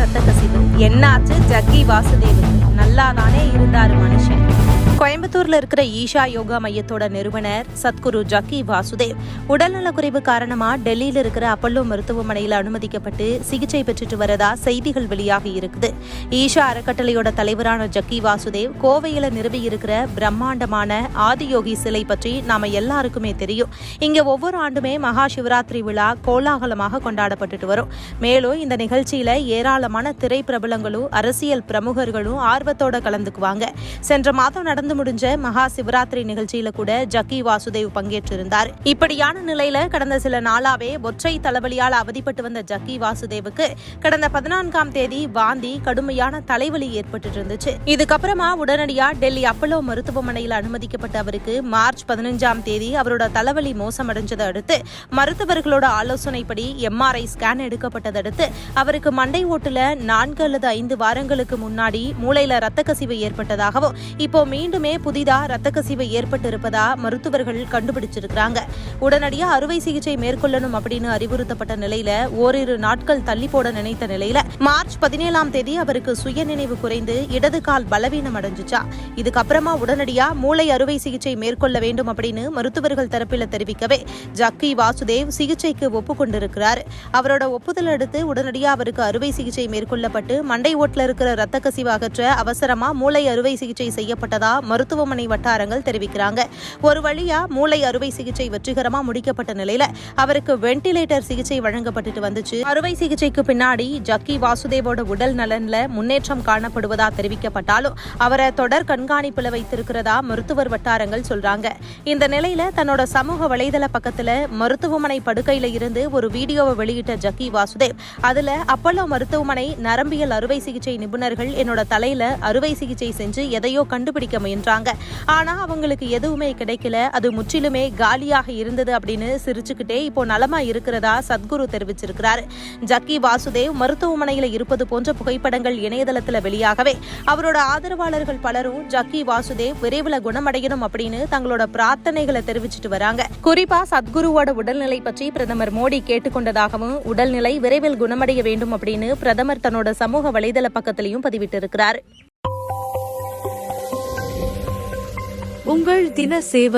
ரத்த கசிவு என்னாச்சு? ஜக்கி வாசுதேவுக்கு நல்லா தானே இருந்தாரு மனுஷன். கோயம்புத்தூர்ல இருக்கிற ஈஷா யோகா மையத்தோட நிறுவனர் சத்குரு ஜக்கி வாசுதேவ். உடல்நலக்குறைவு காரணமா டெல்லியில இருக்கிற அப்பல்லோ மருத்துவமனையில் அனுமதிக்கப்பட்டு சிகிச்சை பெற்றுட்டு வரதா செய்திகள் வெளியாகி இருக்குது. ஈஷா அறக்கட்டளையோட தலைவரான ஜக்கி வாசுதேவ் கோவையில நிறுவியிருக்கிற பிரம்மாண்டமான ஆதியோகி சிலை பற்றி நாம எல்லாருக்குமே தெரியும். இங்க ஒவ்வொரு ஆண்டுமே மகா சிவராத்திரி விழா கோலாகலமாக கொண்டாடப்பட்டுட்டு வரும். மேலும் இந்த நிகழ்ச்சியில ஏராளமான திரைப்பிரபலங்களும் அரசியல் பிரமுகர்களும் ஆர்வத்தோட கலந்துக்குவாங்க. சென்ற மாதம் நடந்து முடிஞ்ச மகா சிவராத்திரி நிகழ்ச்சியில கூட ஜக்கி வாசுதேவ் பங்கேற்றிருந்தார். இப்படியான நிலையில கடந்த சில நாளாவே ஒற்றை தலைவலியால் அவதிப்பட்டு வந்த ஜக்கி வாசுதேவுக்கு கடந்த பதினான்காம் தேதி வாந்தி கடுமையான தலைவலி ஏற்பட்டு இருந்துச்சு இதுக்கப்புறமா உடனடியா டெல்லி அப்பலோ மருத்துவமனையில் அனுமதிக்கப்பட்ட அவருக்கு மார்ச் பதினஞ்சாம் தேதி அவரோட தலைவலி மோசமடைஞ்சதை அடுத்து மருத்துவர்களோட ஆலோசனைப்படி எம்ஆர்ஐ ஸ்கேன் எடுக்கப்பட்டதை அடுத்து அவருக்கு மண்டை ஓட்டுல நான்கு அல்லது ஐந்து வாரங்களுக்கு முன்னாடி மூளையில ரத்த கசிவு ஏற்பட்டதாகவும் இப்போ மீண்டுமே புதிதா ரத்த கசிவு ஏற்பட்டு இருப்பதா மருத்துவர்கள் கண்டுபிடிச்சிருக்கிறாங்க. உடனடியா அறுவை சிகிச்சை மேற்கொள்ளணும் அப்படின்னு அறிவுறுத்தப்பட்ட நிலையில ஓரிரு நாட்கள் தள்ளி போட நினைத்த நிலையில மார்ச் பதினேழாம் தேதி அவருக்கு சுயநினைவு குறைந்து இடது கால் பலவீனம் அடைஞ்சுச்சா. இதுக்கப்புறமா உடனடியா மூளை அறுவை சிகிச்சை மேற்கொள்ள வேண்டும் அப்படின்னு மருத்துவர்கள் தரப்பில தெரிவிக்கவே ஜக்கி வாசுதேவ் சிகிச்சைக்கு ஒப்புக்கொண்டிருக்கிறார். அவரோட ஒப்புதல் அடுத்து உடனடியா அவருக்கு அறுவை சிகிச்சை மேற்கொள்ளப்பட்டு மண்டை ஓட்டில் இருக்கிற ரத்த கசிவு அகற்ற அவசரமா மூளை அறுவை சிகிச்சை செய்யப்பட்டதா மருத்துவ மருத்துவமனை வட்டாரங்கள் தெரிவிக்கிறாங்க. ஒரு வழியா மூளை அறுவை சிகிச்சை வெற்றிகரமா முடிக்கப்பட்ட நிலையில அவருக்கு வெண்டிலேட்டர் சிகிச்சை வழங்கப்பட்டுட்டு வந்துச்சு. அறுவை சிகிச்சைக்கு பின்னாடி ஜக்கி வாசுதேவோட உடல் நலன்ல முன்னேற்றம் காணப்படுவதா தெரிவிக்கப்பட்டாலும் அவரை தொடர் கண்காணிப்புல வைத்திருக்கிறதா மருத்துவர் வட்டாரங்கள் சொல்றாங்க. இந்த நிலையில தன்னோட சமூக வலைதள பக்கத்துல மருத்துவமனை படுக்கையில இருந்து ஒரு வீடியோவை வெளியிட்ட ஜக்கி வாசுதேவ் அதுல அப்பல்லோ மருத்துவமனை நரம்பியல் அறுவை சிகிச்சை நிபுணர்கள் என்னோட தலையில அறுவை சிகிச்சை செஞ்சு எதையோ கண்டுபிடிக்க முயன்றாங்க. ஆனா அவங்களுக்கு எதுவுமே கிடைக்கல. அது முற்றிலுமே காலியாக இருந்தது அப்படின்னு சிரிச்சுக்கிட்டே இப்போ நலமா இருக்கிறதா சத்குரு தெரிவிச்சிருக்கிறாரு. ஜக்கி வாசுதேவ் மருத்துவமனையில இருப்பது போன்ற புகைப்படங்கள் இணையதளத்துல வெளியாகவே அவரோட ஆதரவாளர்கள் பலரும் ஜக்கி வாசுதேவ் விரைவில் குணமடையணும் அப்படின்னு தங்களோட பிரார்த்தனைகளை தெரிவிச்சிட்டு வராங்க. குறிப்பா சத்குருவோட உடல்நிலை பற்றி பிரதமர் மோடி கேட்டுக்கொண்டதாகவும் உடல்நிலை விரைவில் குணமடைய வேண்டும் அப்படின்னு பிரதமர் தன்னோட சமூக வலைதள பக்கத்திலையும் பதிவிட்டிருக்கிறார். உங்கள் தின சேவல்